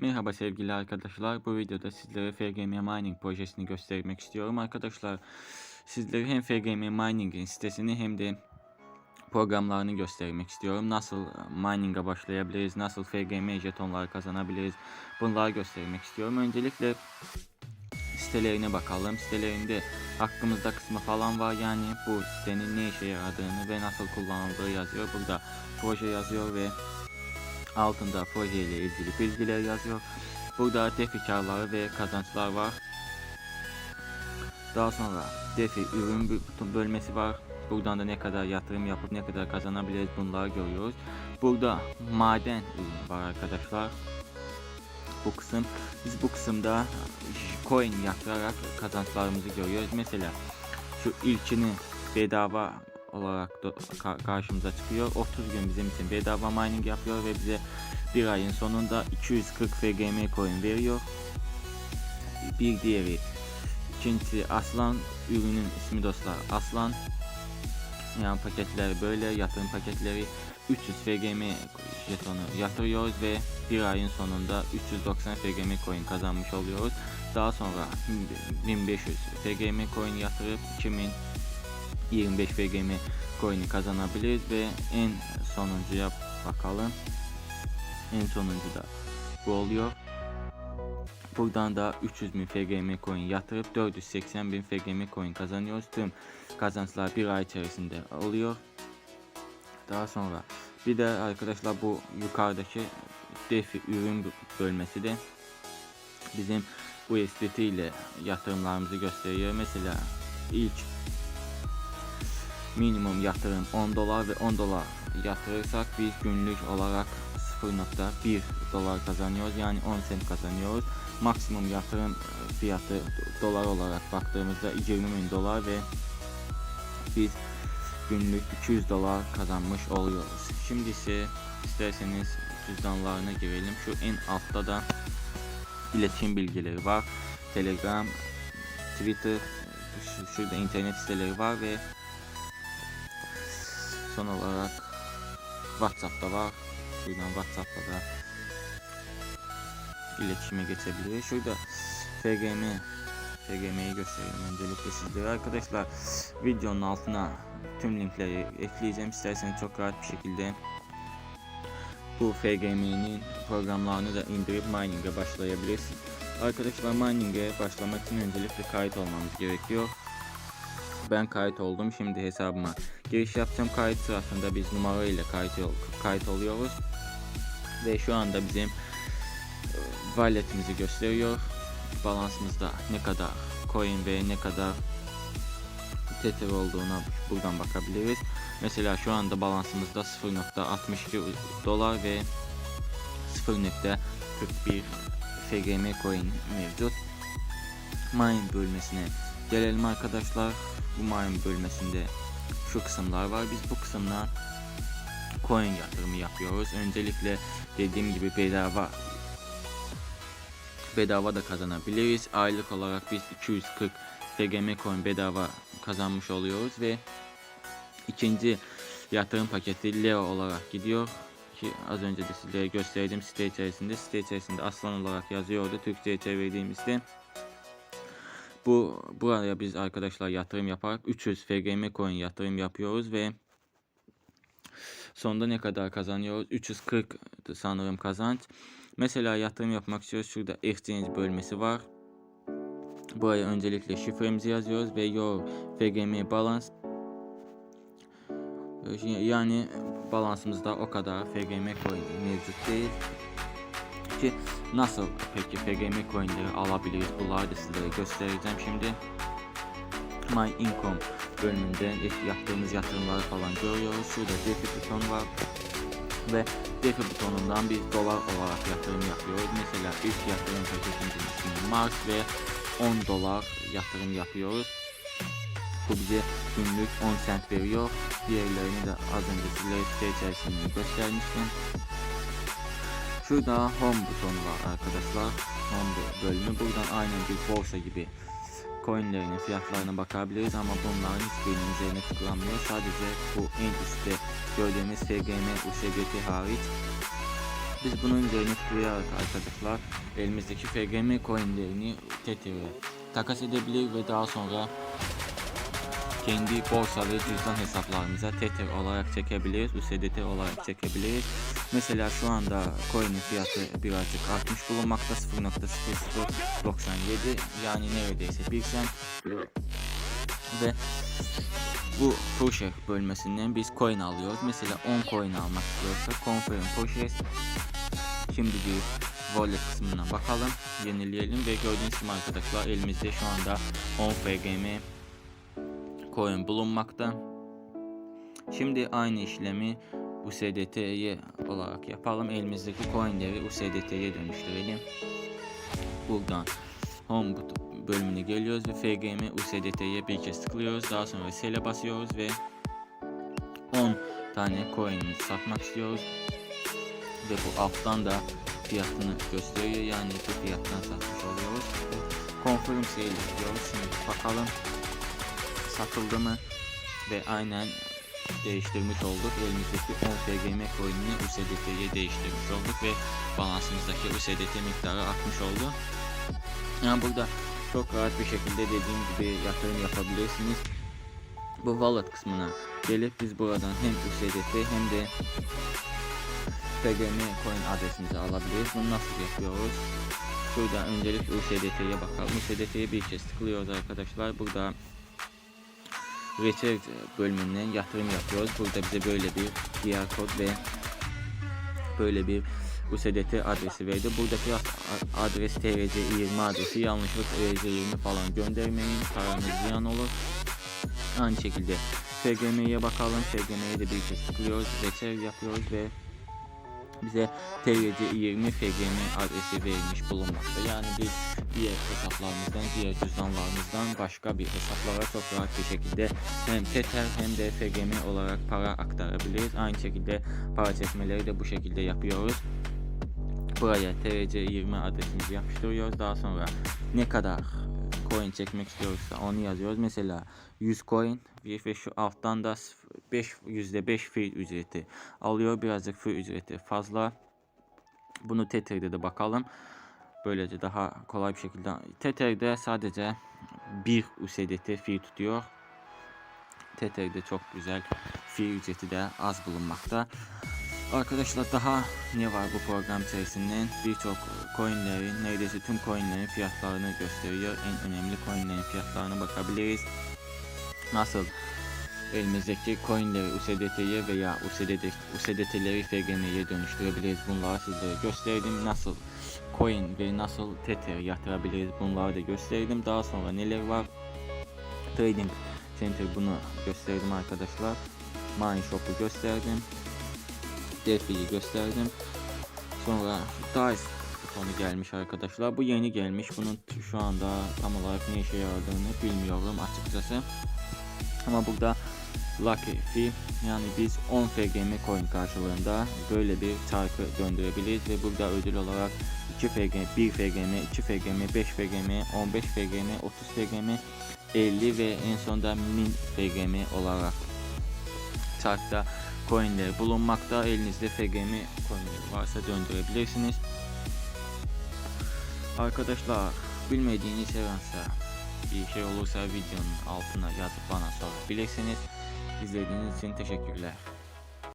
Merhaba sevgili arkadaşlar. Bu videoda sizlere FGM Mining projesini göstermek istiyorum. Arkadaşlar sizlere hem FGM Mining'in sitesini hem de programlarını göstermek istiyorum. Nasıl mining'e başlayabiliriz, nasıl FGM jetonlar kazanabiliriz bunları göstermek istiyorum. Öncelikle sitelerine bakalım. Sitelerinde hakkımızda kısmı falan var. Yani bu sitenin ne işe yaradığını ve nasıl kullanıldığı yazıyor. Burada proje yazıyor ve altında proje ile ilgili bilgiler yazıyor. Burada defi karları ve kazançlar var. Daha sonra defi ürün bö- bölmesi var. Buradan da ne kadar yatırım yapıp ne kadar kazanabiliriz bunları görüyoruz. Burada maden ürünü var arkadaşlar. Bu kısım biz bu kısımda coin yatırarak kazançlarımızı görüyoruz. Mesela şu ilkini bedava olarak da ka- karşımıza çıkıyor. 30 gün bizim için bedava mining yapıyor ve bize bir ayın sonunda 240 FGM coin veriyor. Bir diğeri ikincisi Aslan ürünün ismi dostlar Aslan yani paketler böyle yatırım paketleri 300 FGM jetonu yatırıyoruz ve bir ayın sonunda 390 FGM coin kazanmış oluyoruz. Daha sonra 1500 FGM coin yatırıp 2000 25 FGM coin'i kazanabiliriz ve en sonuncuya bakalım. En sonuncu da bu oluyor. Buradan da 300 bin FGM coin yatırıp 480 bin FGM coin kazanıyoruz. Tüm kazançlar bir ay içerisinde oluyor. Daha sonra bir de arkadaşlar bu yukarıdaki defi ürün bölmesi de bizim USDT ile yatırımlarımızı gösteriyor. Mesela ilk minimum yatırım 10 dolar ve 10 dolar yatırırsak biz günlük olarak 0.1 dolar kazanıyoruz yani 10 sent kazanıyoruz. Maksimum yatırım e, fiyatı dolar olarak baktığımızda 20 bin dolar ve biz günlük 200 dolar kazanmış oluyoruz. Şimdi ise isterseniz cüzdanlarına girelim. Şu en altta da iletişim bilgileri var. Telegram, Twitter, şu- şurada internet siteleri var ve son olarak WhatsApp'ta var. Şuradan WhatsApp'ta da iletişime geçebiliriz. Şurada FGM FGM'yi göstereyim öncelikle sizlere arkadaşlar. Videonun altına tüm linkleri ekleyeceğim. İsterseniz çok rahat bir şekilde bu FGM'nin programlarını da indirip mining'e başlayabilirsiniz. Arkadaşlar mining'e başlamak için öncelikle kayıt olmamız gerekiyor. Ben kayıt oldum. Şimdi hesabıma giriş yapacağım. Kayıt sırasında biz numara ile kayıt, kayıt oluyoruz. Ve şu anda bizim e, walletimizi gösteriyor. Balansımızda ne kadar coin ve ne kadar tether olduğuna buradan bakabiliriz. Mesela şu anda balansımızda 0.62 dolar ve 0.41 FGM coin mevcut. Mine bölmesine gelelim arkadaşlar. Bu mine bölmesinde şu kısımlar var. Biz bu kısımdan coin yatırımı yapıyoruz. Öncelikle dediğim gibi bedava bedava da kazanabiliriz. Aylık olarak biz 240 FGM coin bedava kazanmış oluyoruz ve ikinci yatırım paketi Leo olarak gidiyor ki az önce de sizlere gösterdiğim site içerisinde site içerisinde aslan olarak yazıyordu Türkçe'ye çevirdiğimizde bu buraya biz arkadaşlar yatırım yaparak 300 FGM coin yatırım yapıyoruz ve sonunda ne kadar kazanıyoruz? 340 sanırım kazanç. Mesela yatırım yapmak istiyoruz. Şurada exchange bölmesi var. Buraya öncelikle şifremizi yazıyoruz ve your FGM balance. Yani balansımızda o kadar FGM coin mevcut değil ki nasıl peki FGM coinleri alabiliriz? Bunları da sizlere göstereceğim şimdi. My Income bölümünde yaptığımız yatırımları falan görüyoruz. Şurada defi buton var ve defi butonundan biz dolar olarak yatırım yapıyoruz. Mesela ilk yatırım paketimizin ismi Mars ve 10 dolar yatırım yapıyoruz. Bu bize günlük 10 cent veriyor. Diğerlerini de az önce sizlere site içerisinde göstermiştim. Şurada home butonu var arkadaşlar. Home bölümü. Buradan aynen bir borsa gibi coinlerinin fiyatlarına bakabiliriz ama bunların hiçbirinin üzerine tıklanmıyor. Sadece bu en üstte gördüğümüz FGM USGT hariç Biz bunun üzerine tıklayarak arkadaşlar elimizdeki FGM coinlerini Tether'e takas edebilir ve daha sonra kendi borsa ve cüzdan hesaplarımıza Tether olarak çekebiliriz, USDT olarak çekebiliriz. Mesela şu anda coin'in fiyatı birazcık artmış bulunmakta 0.0097 yani neredeyse 1 cent ve bu Porsche bölmesinden biz coin alıyoruz. Mesela 10 coin almak istiyorsak Confirm Porsche Şimdi bir wallet kısmına bakalım. Yenileyelim ve gördüğünüz gibi arkadaşlar elimizde şu anda 10 FGM coin bulunmakta. Şimdi aynı işlemi USDT'ye olarak yapalım. Elimizdeki coinleri USDT'ye dönüştürelim. Buradan Home bölümüne geliyoruz ve FGM USDT'ye bir kez tıklıyoruz. Daha sonra Sel'e basıyoruz ve 10 tane coin'i satmak istiyoruz. Ve bu alttan da fiyatını gösteriyor. Yani bu fiyattan satmış oluyoruz. Confirm sale diyoruz. Şimdi bakalım satıldı mı? Ve aynen değiştirmiş olduk. Elimizdeki 10 FGM coin'ini USDT'ye değiştirmiş olduk ve balansımızdaki USDT miktarı artmış oldu. Yani burada çok rahat bir şekilde dediğim gibi yatırım yapabilirsiniz. Bu wallet kısmına gelip biz buradan hem USDT hem de FGM coin adresimizi alabiliriz. Bunu nasıl yapıyoruz? Şurada öncelikle USDT'ye bakalım. USDT'ye bir kez tıklıyoruz arkadaşlar. Burada Return bölümünden yatırım yapıyoruz. Burada bize böyle bir QR kod ve böyle bir USDT adresi verdi. Buradaki adres TRC20 adresi yanlışlıkla TRC20 falan göndermeyin. Paranız ziyan olur. Aynı şekilde FGM'ye bakalım. FGM'ye de bir kez tıklıyoruz. Return yapıyoruz ve bize TRC20 FGM adresi verilmiş bulunmakta. Yani biz diğer hesaplarımızdan, diğer cüzdanlarımızdan başka bir hesaplara çok rahat bir şekilde hem Tether hem de FGM olarak para aktarabiliriz. Aynı şekilde para çekmeleri de bu şekilde yapıyoruz. Buraya TRC20 adresimizi yapıştırıyoruz. Daha sonra ne kadar coin çekmek istiyorsa onu yazıyoruz. Mesela 100 coin ve şu alttan da 5 %5 fee ücreti alıyor. Birazcık fee ücreti fazla. Bunu Tether'de de bakalım. Böylece daha kolay bir şekilde. Tether'de sadece bir USDT fee tutuyor. Tether'de çok güzel fee ücreti de az bulunmakta. Arkadaşlar daha ne var bu program içerisinde? Birçok coinlerin, neredeyse tüm coinlerin fiyatlarını gösteriyor. En önemli coinlerin fiyatlarına bakabiliriz. Nasıl elimizdeki coinleri USDT'ye veya USDT, USDT'leri FGM'ye dönüştürebiliriz. Bunları sizlere gösterdim. Nasıl coin ve nasıl Tether yatırabiliriz bunları da gösterdim. Daha sonra neler var? Trading Center bunu gösterdim arkadaşlar. Money Shop'u gösterdim. DeFi'yi gösterdim. Sonra Dice butonu gelmiş arkadaşlar. Bu yeni gelmiş. Bunun şu anda tam olarak ne işe yaradığını bilmiyorum açıkçası. Ama burada Lucky Fee yani biz 10 FGM coin karşılığında böyle bir çarkı döndürebiliriz ve burada ödül olarak 2 FGM, 1 FGM, 2 FGM, 5 FGM, 15 FGM, 30 FGM, 50 ve en sonunda 1000 FGM olarak çarkta coinleri bulunmakta. Elinizde FGM coinleri varsa döndürebilirsiniz. Arkadaşlar bilmediğiniz her bir şey olursa videonun altına yazıp bana sorabilirsiniz. İzlediğiniz için teşekkürler.